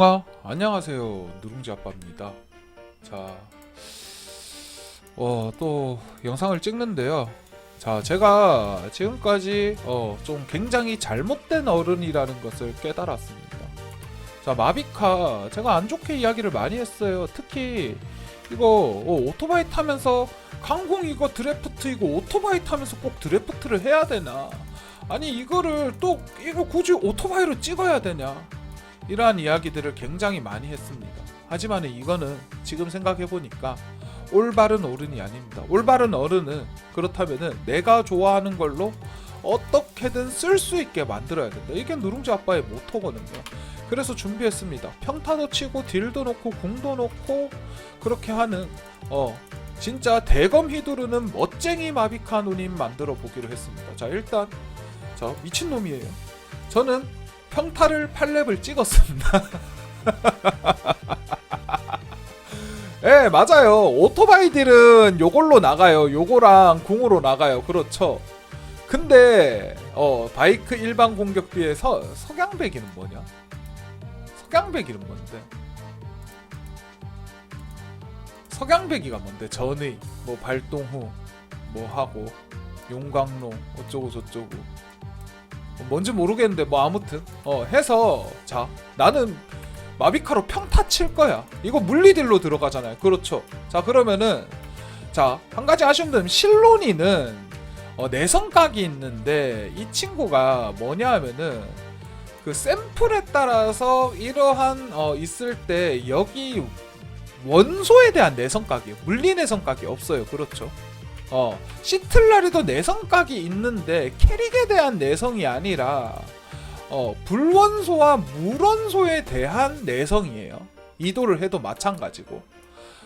아, 안녕하세요. 누룽지 아빠입니다. 자, 어, 또 영상을 찍는데요. 자, 제가 지금까지 어, 좀 굉장히 잘못된 어른이라는 것을 깨달았습니다. 자, 마비카 제가 안 좋게 이야기를 많이 했어요. 특히 이거 어, 오토바이 타면서 강공 이거 드래프트 이거 오토바이 타면서 꼭 드래프트를 해야 되나? 아니 이거를 또 이거 굳이 오토바이로 찍어야 되냐? 이러한 이야기들을 굉장히 많이 했습니다. 하지만 이거는 지금 생각해 보니까 올바른 어른이 아닙니다. 올바른 어른은 그렇다면은 내가 좋아하는 걸로 어떻게든 쓸 수 있게 만들어야 된다. 이게 누룽지 아빠의 모토거든요. 그래서 준비했습니다. 평타도 치고 딜도 놓고 궁도 놓고 그렇게 하는 어 진짜 대검 휘두르는 멋쟁이 마비카 누님 만들어 보기로 했습니다. 자 일단 자 미친 놈이에요. 저는 평타를 8렙을 찍었습니다. 예, 맞아요. 오토바이들은 요걸로 나가요. 요거랑 궁으로 나가요. 그렇죠. 근데 어 바이크 일반 공격비에 서 석양배기는 뭐냐? 석양배기는 뭔데? 석양배기가 뭔데? 전의 뭐 발동 후 뭐 하고 용광로 어쩌고 저쩌고 뭔지 모르겠는데 뭐 아무튼. 어 해서 자 나는 마비카로 평타 칠 거야. 이거 물리딜로 들어가잖아요. 그렇죠. 자 그러면은 자 한 가지 아쉬운 점은 실론이는 어, 내성각이 있는데 이 친구가 뭐냐 하면은 그 샘플에 따라서 이러한 어, 있을 때 여기 원소에 대한 내성각이에요. 물리 내성각이 없어요. 그렇죠 어 시틀라리도 내성각이 있는데 캐릭에 대한 내성이 아니라 어 불원소와 물원소에 대한 내성이에요. 이도를 해도 마찬가지고.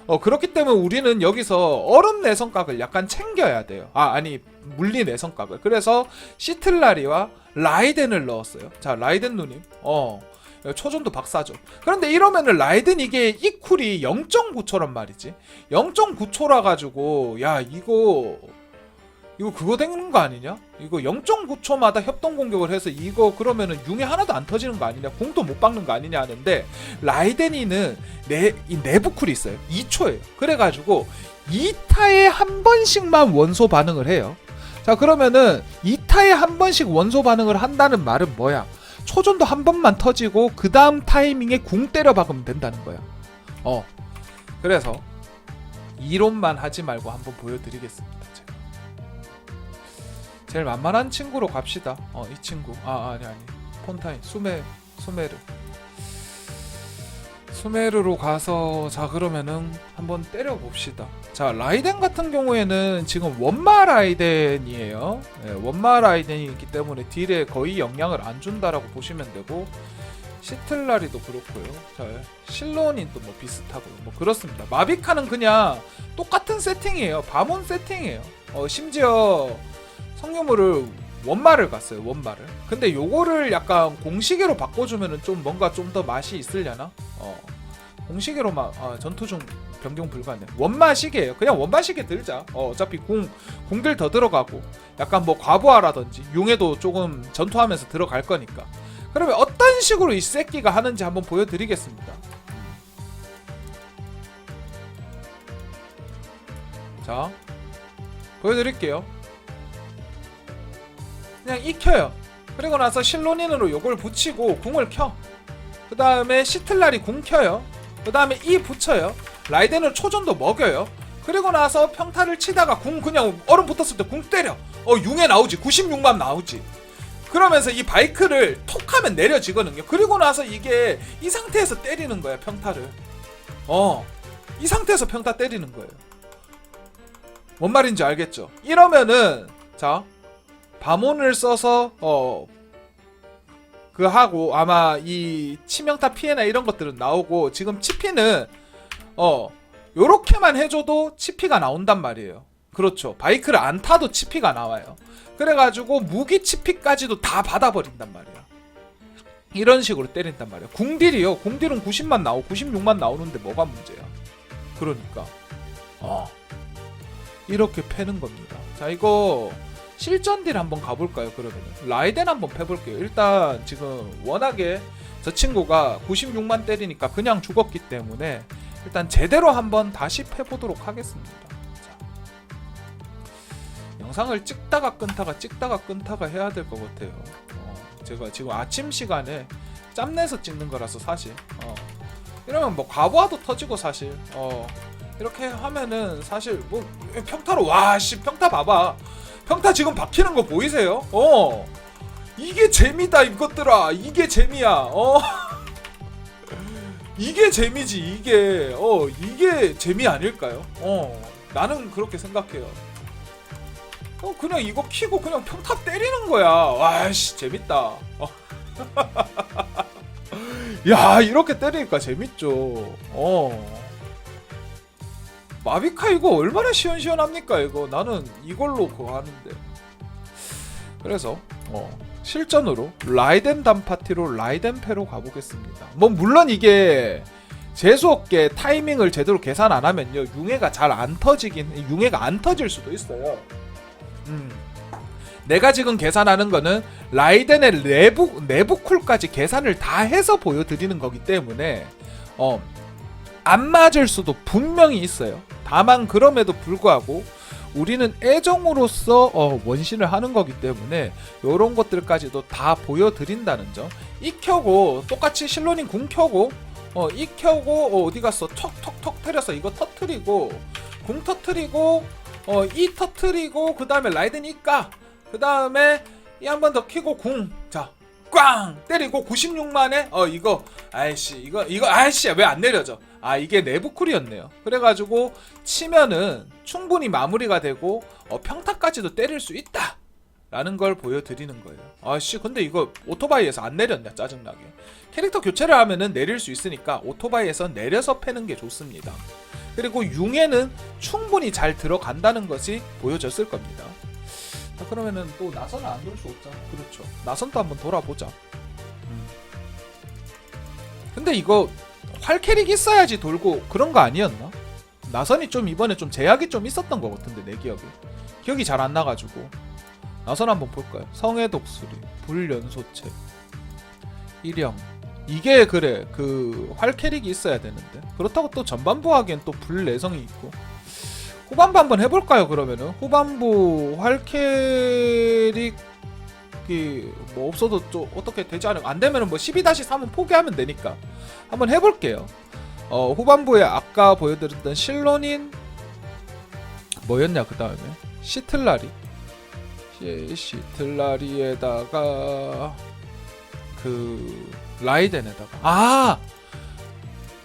어 그렇기 때문에 우리는 여기서 얼음 내성각을 약간 챙겨야 돼요. 아 아니 물리 내성각을. 그래서 시틀라리와 라이덴을 넣었어요. 자 라이덴 누님. 어 초전도 박사죠. 그런데 이러면은 라이든 이게 이 쿨이 0.9초란 말이지. 0.9초라 가지고 야 이거 이거 그거 되는 거 아니냐? 이거 0.9초마다 협동 공격을 해서 이거 그러면은 융이 하나도 안 터지는 거 아니냐? 공도 못 박는 거 아니냐 하는데 라이덴이는 내, 이 내부 쿨이 있어요. 2초예요. 그래가지고 2타에 한 번씩만 원소 반응을 해요. 자 그러면은 2타에 한 번씩 원소 반응을 한다는 말은 뭐야? 초전도 한 번만 터지고 그 다음 타이밍에 궁 때려 박으면 된다는 거야. 어. 그래서 이론만 하지 말고 한번 보여드리겠습니다. 제가. 제일 만만한 친구로 갑시다. 어, 이 친구. 아, 아니 아니. 폰타인 수메 수메르. 수메르로 가서 자 그러면은 한번 때려 봅시다. 자 라이덴 같은 경우에는 지금 원마 라이덴이에요. 네, 원마 라이덴이기 때문에 딜에 거의 영향을 안 준다라고 보시면 되고 시틀라리도 그렇고요. 자 실론인도 뭐 비슷하고요. 뭐 그렇습니다. 마비카는 그냥 똑같은 세팅이에요. 바몬 세팅이에요. 어, 심지어 성유물을 원마를 갔어요. 원마를. 근데 요거를 약간 공시계로 바꿔주면은 좀 뭔가 좀 더 맛이 있으려나? 어. 공시계로만 아, 전투 중 변경 불가네. 원마 시계예요. 그냥 원마 시계 들자. 어, 어차피 궁 궁들 더 들어가고 약간 뭐 과부하라든지 용에도 조금 전투하면서 들어갈 거니까. 그러면 어떤 식으로 이 새끼가 하는지 한번 보여드리겠습니다. 자, 보여드릴게요. 그냥 익혀요. 그리고 나서 실로닌으로 요걸 붙이고 궁을 켜. 그 다음에 시틀라리 궁 켜요. 그 다음에 이 붙여요. 라이덴을 초전도 먹여요. 그리고 나서 평타를 치다가 궁 그냥 얼음 붙었을 때 궁 때려. 어 융에 나오지. 96만 나오지. 그러면서 이 바이크를 톡 하면 내려지거든요. 그리고 나서 이게 이 상태에서 때리는 거야 평타를. 어. 이 상태에서 평타 때리는 거예요. 뭔 말인지 알겠죠? 이러면은 자 바몬을 써서 어 그 하고 아마 이 치명타 피해나 이런 것들은 나오고 지금 치피는 어 요렇게만 해줘도 치피가 나온단 말이에요. 그렇죠. 바이크를 안 타도 치피가 나와요. 그래가지고 무기 치피까지도 다 받아버린단 말이야. 이런 식으로 때린단 말이야. 궁딜이요. 궁딜은 90만 나오고 96만 나오는데 뭐가 문제야? 그러니까 어 이렇게 패는 겁니다. 자 이거 실전 딜 한번 가볼까요? 그러면 라이덴 한번 패볼게요. 일단 지금 워낙에 저 친구가 96만 때리니까 그냥 죽었기 때문에 일단 제대로 한번 다시 패보도록 하겠습니다. 자. 영상을 찍다가 끊다가 찍다가 끊다가 해야 될 것 같아요. 어, 제가 지금 아침 시간에 짬내서 찍는 거라서 사실 어, 이러면 뭐 과부하도 터지고 사실 어, 이렇게 하면은 사실 뭐 평타로 와씨 평타 봐봐 평타 지금 박히는 거 보이세요? 어 이게 재미다 이것들아 이게 재미야 어 이게 재미지 이게 어 이게 재미 아닐까요? 어 나는 그렇게 생각해요. 어 그냥 이거 키고 그냥 평타 때리는 거야. 와씨 재밌다. 어. 야 이렇게 때리니까 재밌죠. 어. 마비카 이거 얼마나 시원시원합니까 이거? 나는 이걸로 그거 하는데. 그래서 어 실전으로 라이덴 단 파티로 라이덴 패로 가보겠습니다. 뭐 물론 이게 재수없게 타이밍을 제대로 계산 안 하면요 융해가 잘 안 터지긴 융해가 안 터질 수도 있어요. 음. 내가 지금 계산하는 거는 라이덴의 내부 내부 쿨까지 계산을 다 해서 보여드리는 거기 때문에 어 안 맞을 수도 분명히 있어요. 다만 그럼에도 불구하고 우리는 애정으로서 어, 원신을 하는 거기 때문에 이런 것들까지도 다 보여드린다는 점. 익혀고 똑같이 실로님 궁 켜고 어, 익혀고 어, 어디 갔어? 톡톡톡 때려서 이거 터트리고 궁 터트리고 어, 이 터트리고 그 다음에 라이든 이까 그 다음에 이 한 번 더 키고 궁 자. 꽝! 때리고 96만에 어 이거 아이씨 이거 이거 아이씨 왜 안 내려져? 아 이게 내부 쿨이었네요. 그래가지고 치면은 충분히 마무리가 되고 어, 평타까지도 때릴 수 있다! 라는 걸 보여드리는 거예요. 아씨 근데 이거 오토바이에서 안 내렸냐 짜증나게. 캐릭터 교체를 하면은 내릴 수 있으니까 오토바이에서 내려서 패는 게 좋습니다. 그리고 융에는 충분히 잘 들어간다는 것이 보여졌을 겁니다 자, 그러면은 또 나선은 안돌 수 없잖아. 그렇죠. 나선도 한번 돌아보자. 음. 근데 이거 활 캐릭 있어야지 돌고 그런 거 아니었나? 나선이 좀 이번에 좀 제약이 좀 있었던 것 같은데 내 기억에 기억이 잘 안 나가지고 나선 한번 볼까요? 성의 독수리, 불연소체, 일영 이게 그래 그 활 캐릭이 있어야 되는데 그렇다고 또 전반부 하기엔 또 불내성이 있고 후반부 한번 해볼까요 그러면은? 후반부 활캐릭이 뭐 없어도 좀 어떻게 되지 않을까 안 되면은 뭐 12-3은 포기하면 되니까 한번 해볼게요. 어 후반부에 아까 보여드렸던 실론인 뭐였냐 그 다음에? 시틀라리. 시, 시틀라리에다가 그 라이덴에다가. 아!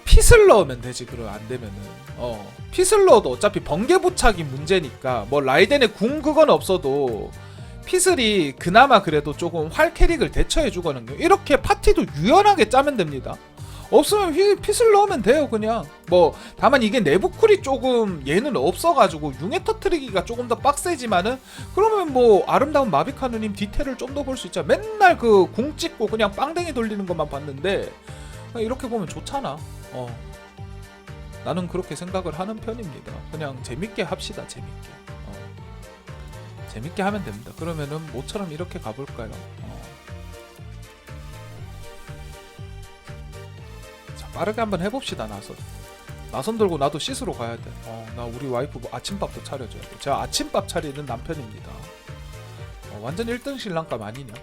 핏을 넣으면 되지 그럼 안 되면은 어. 핏을 넣어도 어차피 번개 부착이 문제니까 뭐 라이덴의 궁 그건 없어도 피슬이 그나마 그래도 조금 활 캐릭을 대처해 주거든요. 이렇게 파티도 유연하게 짜면 됩니다. 없으면 휘- 핏을 넣으면 돼요 그냥. 뭐 다만 이게 내부 쿨이 조금 얘는 없어가지고 융해 터트리기가 조금 더 빡세지만은 그러면 뭐 아름다운 마비카 누님 디테일을 좀 더 볼 수 있죠. 맨날 그궁 찍고 그냥 빵댕이 돌리는 것만 봤는데 그냥 이렇게 보면 좋잖아. 어 나는 그렇게 생각을 하는 편입니다 그냥 재밌게 합시다 재밌게 어. 재밌게 하면 됩니다 그러면은 모처럼 이렇게 가볼까요 어. 자 빠르게 한번 해봅시다 나선 나선 들고 나도 씻으러 가야 돼. 어, 나 우리 와이프 뭐 아침밥도 차려줘야 돼. 제가 아침밥 차리는 남편입니다. 어, 완전 1등 신랑감 아니냐?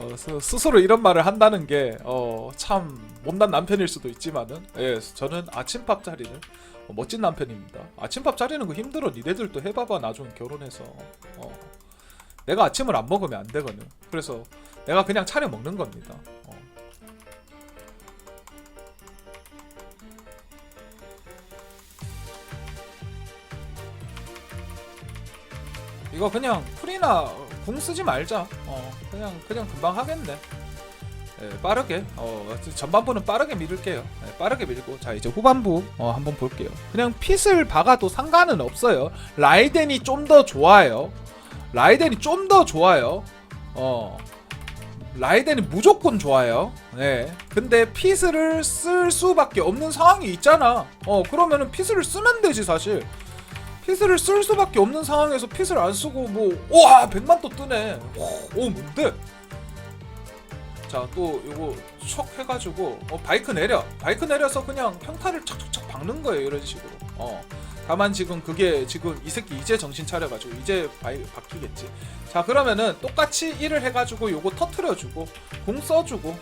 어, 스, 스스로 이런 말을 한다는 게, 어, 참, 못난 남편일 수도 있지만은, 예, 저는 아침밥 차리는 어, 멋진 남편입니다. 아침밥 차리는 거 힘들어. 니네들도 해봐봐, 나중에 결혼해서. 어, 내가 아침을 안 먹으면 안 되거든. 그래서 내가 그냥 차려 먹는 겁니다. 어. 이거 그냥 풀이나 궁 쓰지 말자. 어, 그냥 그냥 금방 하겠네. 예, 빠르게 어, 전반부는 빠르게 밀을게요. 예, 빠르게 밀고 자 이제 후반부 어, 한번 볼게요. 그냥 핏을 박아도 상관은 없어요. 라이덴이 좀 더 좋아요. 라이덴이 좀 더 좋아요. 어. 라이덴이 무조건 좋아요. 네. 근데 피스를 쓸 수밖에 없는 상황이 있잖아. 어, 그러면은 피스를 쓰면 되지, 사실. 피스를 쓸 수밖에 없는 상황에서 피스를 안 쓰고 뭐 우와 100만 또 뜨네. 오, 오 뭔데? 자또 요거 촉 해가지고 어, 바이크 내려. 바이크 내려서 그냥 평타를 착착착 박는 거예요 이런 식으로. 어. 다만 지금 그게 지금 이 새끼 이제 정신 차려가지고 이제 바이 바뀌겠지. 자 그러면은 똑같이 일을 해가지고 요거 터트려주고 공 써주고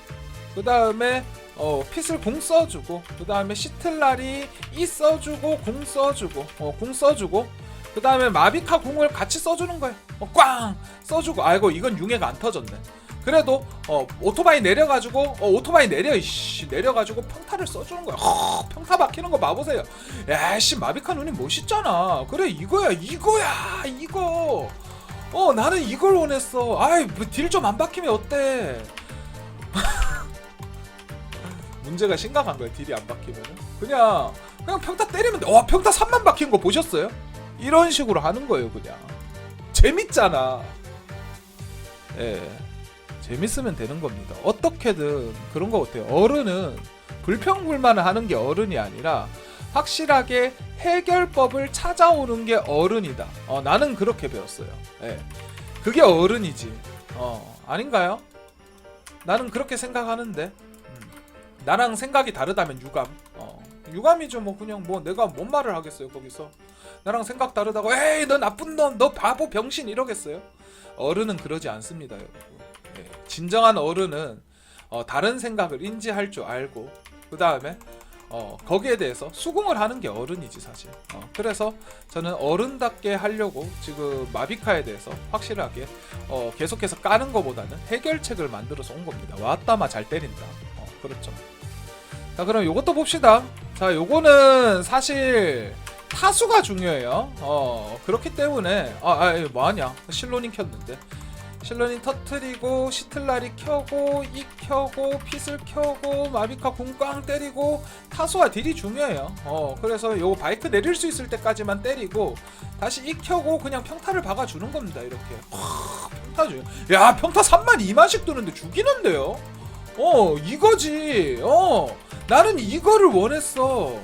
그 다음에 어 핏을 공 써주고 그 다음에 시틀라리 이 써주고 공 써주고 어 공 써주고 그 다음에 마비카 공을 같이 써주는 거예요. 어, 꽝! 써주고 아이고 이건 융해가 안 터졌네. 그래도 어 오토바이 내려가지고 어 오토바이 내려 이씨 내려가지고 평타를 써주는 거야. 허, 평타 박히는 거 봐보세요. 야씨 마비카 눈이 멋있잖아. 그래 이거야 이거야 이거. 어 나는 이걸 원했어. 아이 뭐 딜 좀 안 박히면 어때 문제가 심각한 거야 딜이 안 박히면 그냥 그냥 평타 때리면 돼. 와 평타 3만 박힌 거 보셨어요? 이런 식으로 하는 거예요 그냥. 재밌잖아. 예. 재밌으면 되는 겁니다. 어떻게든 그런 거 같아요? 어른은 불평불만을 하는 게 어른이 아니라 확실하게 해결법을 찾아오는 게 어른이다. 어, 나는 그렇게 배웠어요. 예. 그게 어른이지. 어 아닌가요? 나는 그렇게 생각하는데. 음. 나랑 생각이 다르다면 유감. 어. 유감이죠. 뭐 그냥 뭐 내가 뭔 말을 하겠어요 거기서? 나랑 생각 다르다고 에이 너 나쁜 놈. 너 바보 병신. 이러겠어요? 어른은 그러지 않습니다 여러분. 예, 진정한 어른은 어, 다른 생각을 인지할 줄 알고 그 다음에 어, 거기에 대해서 수긍을 하는 게 어른이지 사실. 어, 그래서 저는 어른답게 하려고 지금 마비카에 대해서 확실하게 어, 계속해서 까는 것보다는 해결책을 만들어서 온 겁니다 왔다마 잘 때린다. 어, 그렇죠 자 그럼 요것도 봅시다 자 요거는 사실 타수가 중요해요. 어 그렇기 때문에 아, 아 뭐하냐 실로닝 켰는데 실로닝 터트리고 시틀라리 켜고 이 켜고 핏을 켜고 마비카 공꽝 때리고 타수와 딜이 중요해요. 어 그래서 요 바이크 내릴 수 있을 때까지만 때리고 다시 이 켜고 그냥 평타를 박아주는 겁니다. 이렇게. 야 평타 3만 2만씩 뜨는데 죽이는데요. 어 이거지. 어 나는 이거를 원했어.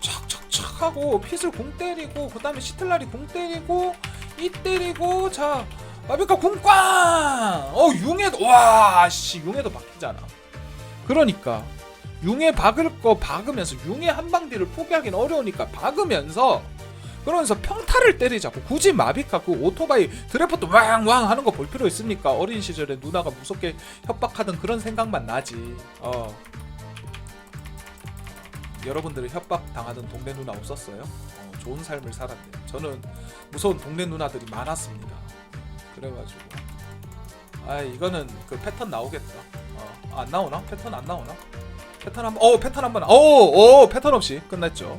착착착 하고 핏을 공 때리고 그 다음에 시틀라리 공 때리고 이 때리고 자 마비카 공꽝 어 융에도 와씨 융에도 박히잖아 그러니까 융에 박을 거 박으면서 융의 한방디를 포기하기는 어려우니까 박으면서 그러면서 평타를 때리자고 굳이 마비카 그 오토바이 드래프트 왕왕 하는 거 볼 필요 있습니까 어린 시절에 누나가 무섭게 협박하던 그런 생각만 나지 어 여러분들은 협박 당하던 동네 누나 없었어요? 어, 좋은 삶을 살았네요. 저는 무서운 동네 누나들이 많았습니다. 그래가지고 아 이거는 그 패턴 나오겠다. 어, 안 나오나? 패턴 안 나오나? 패턴 한번 어 패턴 한번 어 어 패턴 없이 끝났죠.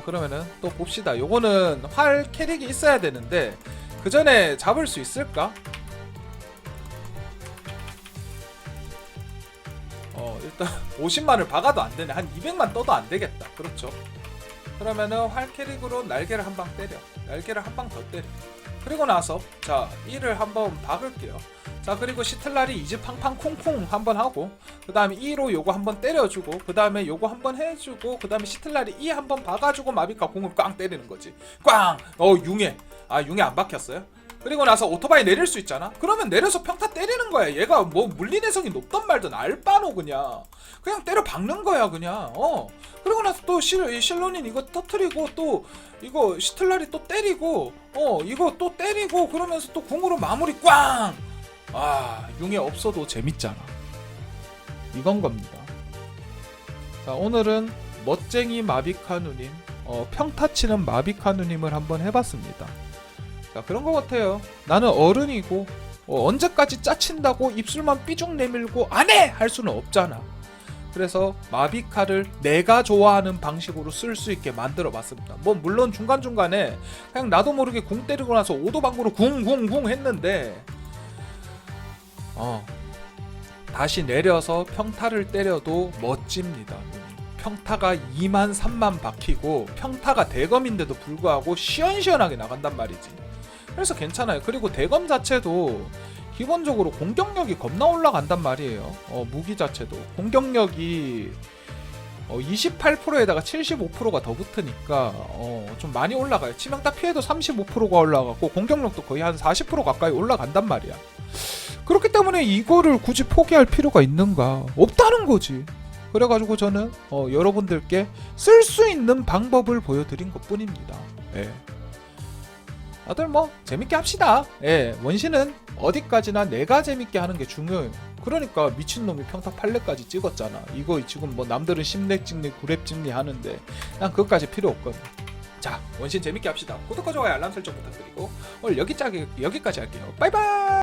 자 그러면은 또 봅시다. 요거는 활 캐릭이 있어야 되는데 그 전에 잡을 수 있을까? 어 일단 50만을 박아도 안 되네. 한 200만 떠도 안 되겠다. 그렇죠? 그러면은 활 캐릭으로 날개를 한 방 때려. 날개를 한 방 더 때려 그리고 나서 자 1을 한번 박을게요 자 그리고 시틀라리 이즈 팡팡 콩콩 한번 하고 그 다음에 2로 요거 한번 때려주고 그 다음에 요거 한번 해주고 그 다음에 시틀라리 2 한번 박아주고 마비카 공을 꽝 때리는 거지 꽝! 어 융해 아 융해 안 박혔어요? 그리고 나서 오토바이 내릴 수 있잖아? 그러면 내려서 평타 때리는 거야. 얘가 뭐 물리 내성이 높던 말든 알바노 그냥. 그냥 때려 박는 거야 그냥. 어. 그리고 나서 또 실, 이 실론인 이거 터트리고 또 이거 시틀라리 또 때리고 어 이거 또 때리고 그러면서 또 궁으로 마무리 꽝! 아 융에 없어도 재밌잖아. 이건 겁니다. 자 오늘은 멋쟁이 마비카 누님 어, 평타 치는 마비카 누님을 한번 해봤습니다. 자 그런 것 같아요. 나는 어른이고 어, 언제까지 짜친다고 입술만 삐죽 내밀고 안 해 할 수는 없잖아. 그래서 마비카를 내가 좋아하는 방식으로 쓸 수 있게 만들어 봤습니다. 뭐 물론 중간 중간에 그냥 나도 모르게 궁 때리고 나서 오도방구로 궁궁궁 했는데 어 다시 내려서 평타를 때려도 멋집니다. 평타가 2만 3만 박히고 평타가 대검인데도 불구하고 시원시원하게 나간단 말이지. 그래서 괜찮아요. 그리고 대검 자체도 기본적으로 공격력이 겁나 올라간단 말이에요. 어, 무기 자체도 공격력이 어, 28%에다가 75%가 더 붙으니까 어, 좀 많이 올라가요. 치명타 피해도 35%가 올라가고 공격력도 거의 한 40% 가까이 올라간단 말이야. 그렇기 때문에 이거를 굳이 포기할 필요가 있는가 없다는 거지 그래가지고 저는 어, 여러분들께 쓸 수 있는 방법을 보여드린 것 뿐입니다 예. 다들 뭐 재밌게 합시다. 예, 원신은 어디까지나 내가 재밌게 하는 게 중요해요 그러니까 미친놈이 평타 8렙까지 찍었잖아. 이거 지금 뭐 남들은 10렙 찍니 9렙 찍니 하는데 난 그것까지 필요 없거든. 자 원신 재밌게 합시다. 구독과 좋아요 알람 설정 부탁드리고. 오늘 여기까지, 여기까지 할게요. 바이바이